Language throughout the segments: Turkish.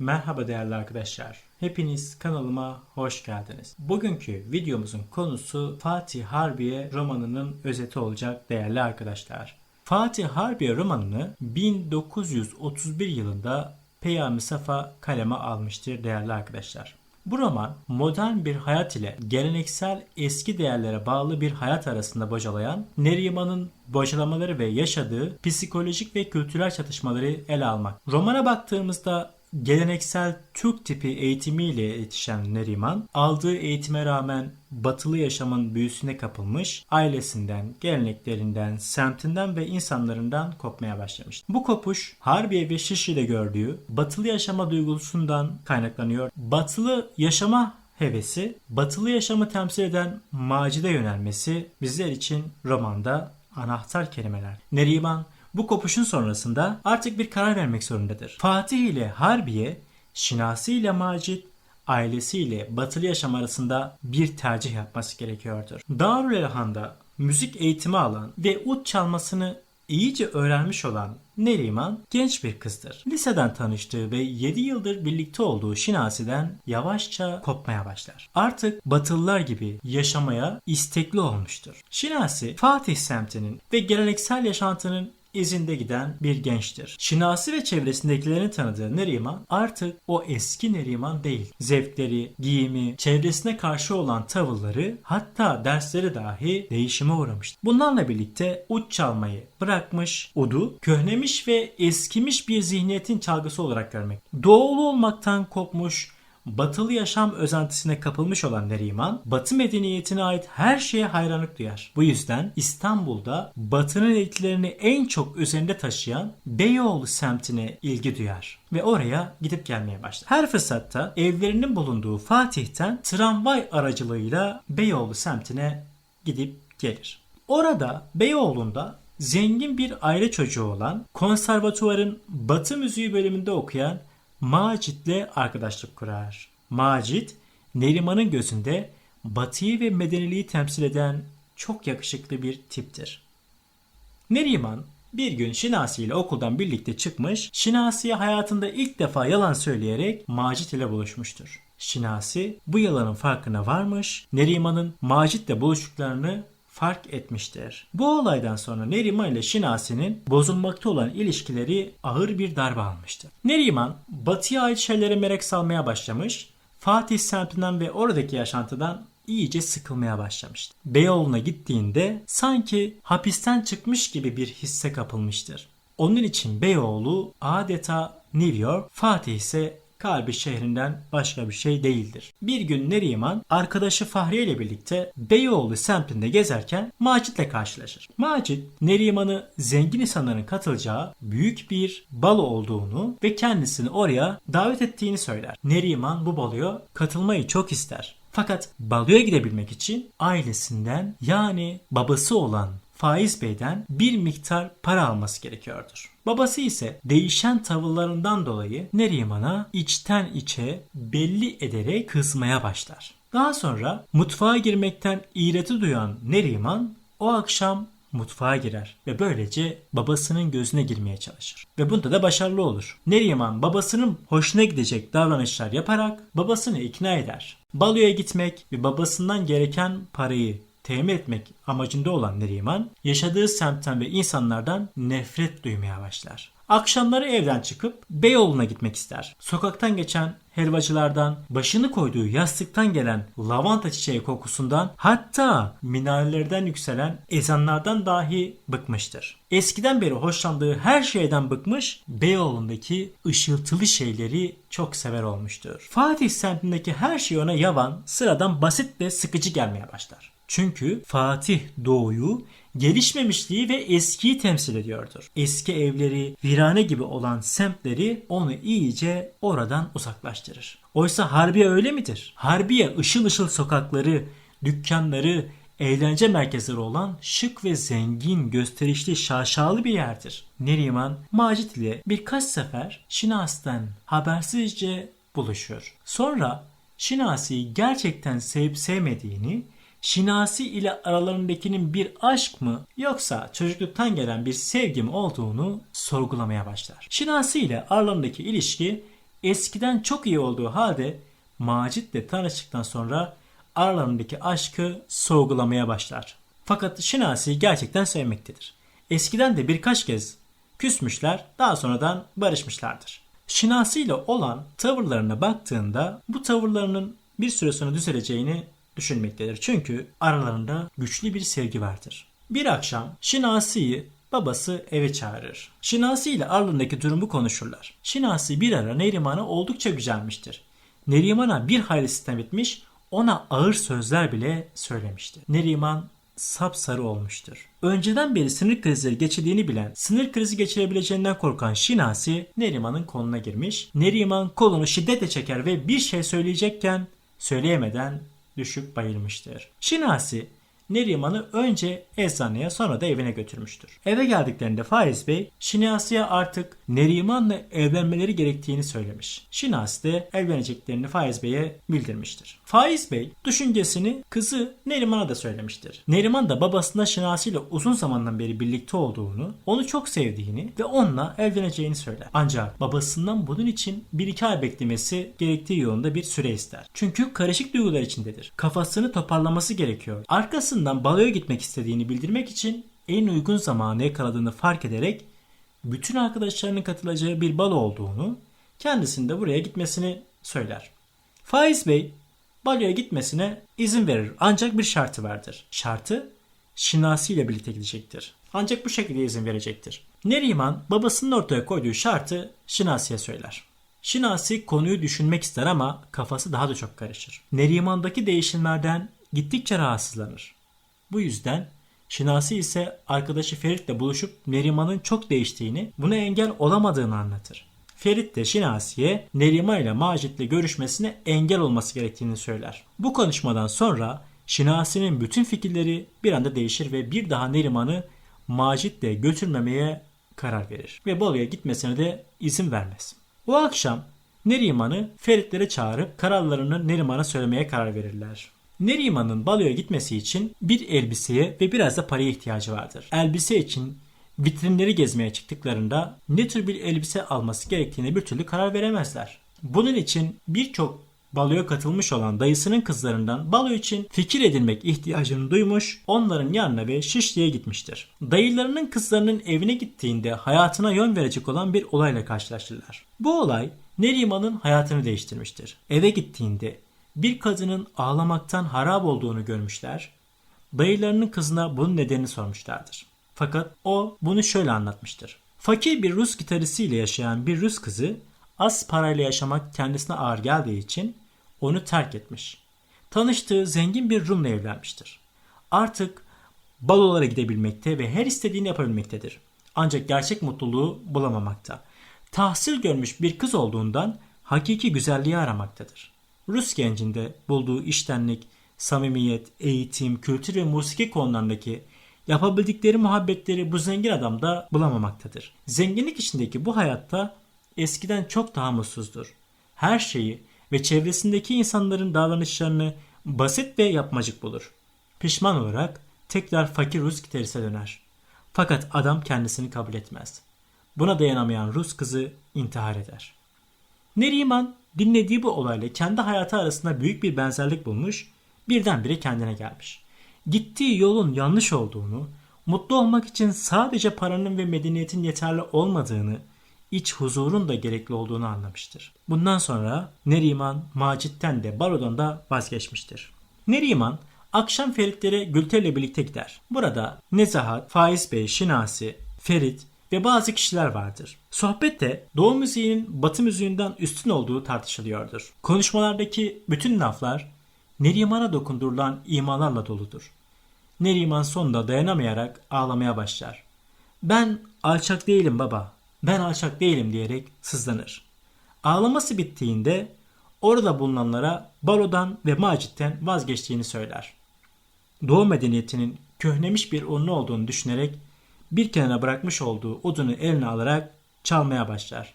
Merhaba değerli arkadaşlar. Hepiniz kanalıma hoş geldiniz. Bugünkü videomuzun konusu Fatih Harbiye romanının özeti olacak değerli arkadaşlar. Fatih Harbiye romanını 1931 yılında Peyami Safa kaleme almıştır değerli arkadaşlar. Bu roman modern bir hayat ile geleneksel eski değerlere bağlı bir hayat arasında bocalayan Neriman'ın bocalamaları ve yaşadığı psikolojik ve kültürel çatışmaları ele almak. Romana baktığımızda geleneksel Türk tipi eğitimiyle yetişen Neriman, aldığı eğitime rağmen batılı yaşamın büyüsüne kapılmış, ailesinden, geleneklerinden, semtinden ve insanlarından kopmaya başlamış. Bu kopuş Harbiye ve Şişli'de gördüğü batılı yaşama duygusundan kaynaklanıyor. Batılı yaşama hevesi, batılı yaşamı temsil eden Macide yönelmesi bizler için romanda anahtar kelimeler. Neriman bu kopuşun sonrasında artık bir karar vermek zorundadır. Fatih ile Harbiye, Şinasi ile Macit, ailesiyle batılı yaşam arasında bir tercih yapması gerekiyordur. Darül Elhan'da müzik eğitimi alan ve ut çalmasını iyice öğrenmiş olan Neriman genç bir kızdır. Liseden tanıştığı ve 7 yıldır birlikte olduğu Şinasi'den yavaşça kopmaya başlar. Artık Batılılar gibi yaşamaya istekli olmuştur. Şinasi, Fatih semtinin ve geleneksel yaşantının izinde giden bir gençtir. Şinasi ve çevresindekilerin tanıdığı Neriman artık o eski Neriman değil. Zevkleri, giyimi, çevresine karşı olan tavırları hatta dersleri dahi değişime uğramıştır. Bunlarla birlikte uç çalmayı bırakmış, udu köhnemiş ve eskimiş bir zihniyetin çalgısı olarak görmek. Doğulu olmaktan kopmuş, batılı yaşam özentisine kapılmış olan Neriman, batı medeniyetine ait her şeye hayranlık duyar. Bu yüzden İstanbul'da batının etkilerini en çok üzerinde taşıyan Beyoğlu semtine ilgi duyar ve oraya gidip gelmeye başlar. Her fırsatta evlerinin bulunduğu Fatih'ten tramvay aracılığıyla Beyoğlu semtine gidip gelir. Orada Beyoğlu'nda zengin bir aile çocuğu olan konservatuvarın batı müziği bölümünde okuyan Macit'le arkadaşlık kurar. Macit, Neriman'ın gözünde batıyı ve medeniliği temsil eden çok yakışıklı bir tiptir. Neriman bir gün Şinasi ile okuldan birlikte çıkmış, Şinasi'ye hayatında ilk defa yalan söyleyerek Macit ile buluşmuştur. Şinasi bu yalanın farkına varmış, Neriman'ın Macit'le buluştuklarını fark etmiştir. Bu olaydan sonra Neriman ile Şinasi'nin bozulmakta olan ilişkileri ağır bir darbe almıştır. Neriman batıya ait şeylere merak salmaya başlamış, Fatih semtinden ve oradaki yaşantıdan iyice sıkılmaya başlamıştı. Beyoğlu'na gittiğinde sanki hapisten çıkmış gibi bir hisse kapılmıştır. Onun için Beyoğlu adeta New York, Fatih ise kalbi şehrinden başka bir şey değildir. Bir gün Neriman arkadaşı Fahriye ile birlikte Beyoğlu semtinde gezerken Macit'le karşılaşır. Macit Neriman'ı zengin insanların katılacağı büyük bir balo olduğunu ve kendisini oraya davet ettiğini söyler. Neriman bu baloya katılmayı çok ister. Fakat baloya gidebilmek için ailesinden yani babası olan Faiz Bey'den bir miktar para alması gerekiyordur. Babası ise değişen tavırlarından dolayı Neriman'a içten içe belli ederek kızmaya başlar. Daha sonra mutfağa girmekten iğreti duyan Neriman o akşam mutfağa girer ve böylece babasının gözüne girmeye çalışır. Ve bunda da başarılı olur. Neriman babasının hoşuna gidecek davranışlar yaparak babasını ikna eder. Baloya gitmek ve babasından gereken parayı temin etmek amacında olan Neriman yaşadığı semtten ve insanlardan nefret duymaya başlar. Akşamları evden çıkıp Beyoğlu'na gitmek ister. Sokaktan geçen helvacılardan, başını koyduğu yastıktan gelen lavanta çiçeği kokusundan hatta minarelerden yükselen ezanlardan dahi bıkmıştır. Eskiden beri hoşlandığı her şeyden bıkmış, Beyoğlu'ndaki ışıltılı şeyleri çok sever olmuştur. Fatih semtindeki her şey ona yavan, sıradan basit ve sıkıcı gelmeye başlar. Çünkü Fatih Doğu'yu gelişmemişliği ve eskiyi temsil ediyordur. Eski evleri, virane gibi olan semtleri onu iyice oradan uzaklaştırır. Oysa Harbiye öyle midir? Harbiye ışıl ışıl sokakları, dükkanları, eğlence merkezleri olan şık ve zengin, gösterişli, şaşalı bir yerdir. Neriman, Macit ile birkaç sefer Şinas'tan habersizce buluşur. Sonra Şinasi'yi gerçekten sevip sevmediğini Şinasi ile aralarındakinin bir aşk mı yoksa çocukluktan gelen bir sevgi mi olduğunu sorgulamaya başlar. Şinasi ile aralarındaki ilişki eskiden çok iyi olduğu halde Macit'le tanıştıktan sonra aralarındaki aşkı sorgulamaya başlar. Fakat Şinasi'yi gerçekten sevmektedir. Eskiden de birkaç kez küsmüşler, daha sonradan barışmışlardır. Şinasi ile olan tavırlarına baktığında bu tavırlarının bir süre sonra düzeleceğini düşünmektedir. Çünkü aralarında güçlü bir sevgi vardır. Bir akşam Şinasi'yi babası eve çağırır. Şinasi ile aralarındaki durumu konuşurlar. Şinasi bir ara Neriman'a oldukça gücenmiştir. Neriman'a bir hayli sistem etmiş, ona ağır sözler bile söylemiştir. Neriman sapsarı olmuştur. Önceden beri sinir krizleri geçirdiğini bilen, sinir krizi geçirebileceğinden korkan Şinasi Neriman'ın koluna girmiş. Neriman kolunu şiddetle çeker ve bir şey söyleyecekken söyleyemeden düşüp bayılmıştır. Şinasi Neriman'ı önce eczaneye sonra da evine götürmüştür. Eve geldiklerinde Faiz Bey Şinasi'ye artık Neriman'la evlenmeleri gerektiğini söylemiş. Şinasi de evleneceklerini Faiz Bey'e bildirmiştir. Faiz Bey düşüncesini kızı Neriman'a da söylemiştir. Neriman da babasına Şinasi ile uzun zamandan beri birlikte olduğunu, onu çok sevdiğini ve onunla evleneceğini söyler. Ancak babasından bunun için bir iki ay beklemesi gerektiği yolunda bir süre ister. Çünkü karışık duygular içindedir. Kafasını toparlaması gerekiyor. Arkasından baloya gitmek istediğini bildirmek için en uygun zamanı yakaladığını fark ederek bütün arkadaşlarının katılacağı bir balo olduğunu, kendisinin de buraya gitmesini söyler. Faiz Bey baloya gitmesine izin verir ancak bir şartı vardır. Şartı Şinasi ile birlikte gidecektir. Ancak bu şekilde izin verecektir. Neriman babasının ortaya koyduğu şartı Şinasi'ye söyler. Şinasi konuyu düşünmek ister ama kafası daha da çok karışır. Neriman'daki değişimlerden gittikçe rahatsızlanır. Bu yüzden Şinasi ise arkadaşı Ferit'le buluşup Neriman'ın çok değiştiğini, buna engel olamadığını anlatır. Ferit de Şinasi'ye Neriman ile Macit'le görüşmesine engel olması gerektiğini söyler. Bu konuşmadan sonra Şinasi'nin bütün fikirleri bir anda değişir ve bir daha Neriman'ı Macit'le götürmemeye karar verir. Ve Bolu'ya gitmesine de izin vermez. O akşam Neriman'ı Ferit'lere çağırıp kararlarını Neriman'a söylemeye karar verirler. Neriman'ın baloya gitmesi için bir elbiseye ve biraz da paraya ihtiyacı vardır. Elbise için vitrinleri gezmeye çıktıklarında ne tür bir elbise alması gerektiğine bir türlü karar veremezler. Bunun için birçok baloya katılmış olan dayısının kızlarından balo için fikir edilmek ihtiyacını duymuş, onların yanına ve Şişli'ye gitmiştir. Dayılarının kızlarının evine gittiğinde hayatına yön verecek olan bir olayla karşılaşırlar. Bu olay Neriman'ın hayatını değiştirmiştir. Eve gittiğinde bir kadının ağlamaktan harap olduğunu görmüşler. Dayılarının kızına bunun nedenini sormuşlardır. Fakat o bunu şöyle anlatmıştır. Fakir bir Rus gitaristiyle yaşayan bir Rus kızı az parayla yaşamak kendisine ağır geldiği için onu terk etmiş. Tanıştığı zengin bir Rum'la evlenmiştir. Artık balolara gidebilmekte ve her istediğini yapabilmektedir. Ancak gerçek mutluluğu bulamamakta. Tahsil görmüş bir kız olduğundan hakiki güzelliği aramaktadır. Rus gencinde bulduğu iştenlik, samimiyet, eğitim, kültür ve musiki konularındaki yapabildikleri muhabbetleri bu zengin adamda bulamamaktadır. Zenginlik içindeki bu hayatta eskiden çok daha mutsuzdur. Her şeyi ve çevresindeki insanların davranışlarını basit ve yapmacık bulur. Pişman olarak tekrar fakir Rus gitariste döner. Fakat adam kendisini kabul etmez. Buna dayanamayan Rus kızı intihar eder. Neriman dinlediği bu olayla kendi hayatı arasında büyük bir benzerlik bulmuş, birdenbire kendine gelmiş. Gittiği yolun yanlış olduğunu, mutlu olmak için sadece paranın ve medeniyetin yeterli olmadığını, iç huzurun da gerekli olduğunu anlamıştır. Bundan sonra Neriman Macit'ten de Baro'dan da vazgeçmiştir. Neriman akşam Feritlere Gülter'le birlikte gider. Burada Nezahat, Faiz Bey, Şinasi, Ferit ve bazı kişiler vardır. Sohbette Doğu müziğinin Batı müziğinden üstün olduğu tartışılıyordur. Konuşmalardaki bütün laflar Neriman'a dokundurulan imalarla doludur. Neriman sonunda dayanamayarak ağlamaya başlar. Ben alçak değilim baba, ben alçak değilim diyerek sızlanır. Ağlaması bittiğinde orada bulunanlara Baro'dan ve Macit'ten vazgeçtiğini söyler. Doğu medeniyetinin köhnemiş bir ünlü olduğunu düşünerek bir kenara bırakmış olduğu odunu eline alarak çalmaya başlar.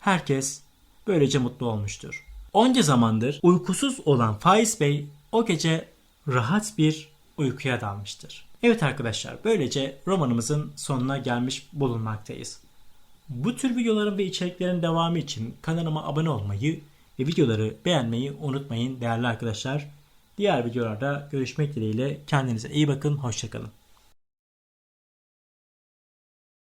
Herkes böylece mutlu olmuştur. Onca zamandır uykusuz olan Faiz Bey o gece rahat bir uykuya dalmıştır. Evet arkadaşlar böylece romanımızın sonuna gelmiş bulunmaktayız. Bu tür videoların ve içeriklerin devamı için kanalıma abone olmayı ve videoları beğenmeyi unutmayın değerli arkadaşlar. Diğer videolarda görüşmek dileğiyle kendinize iyi bakın. Hoşçakalın.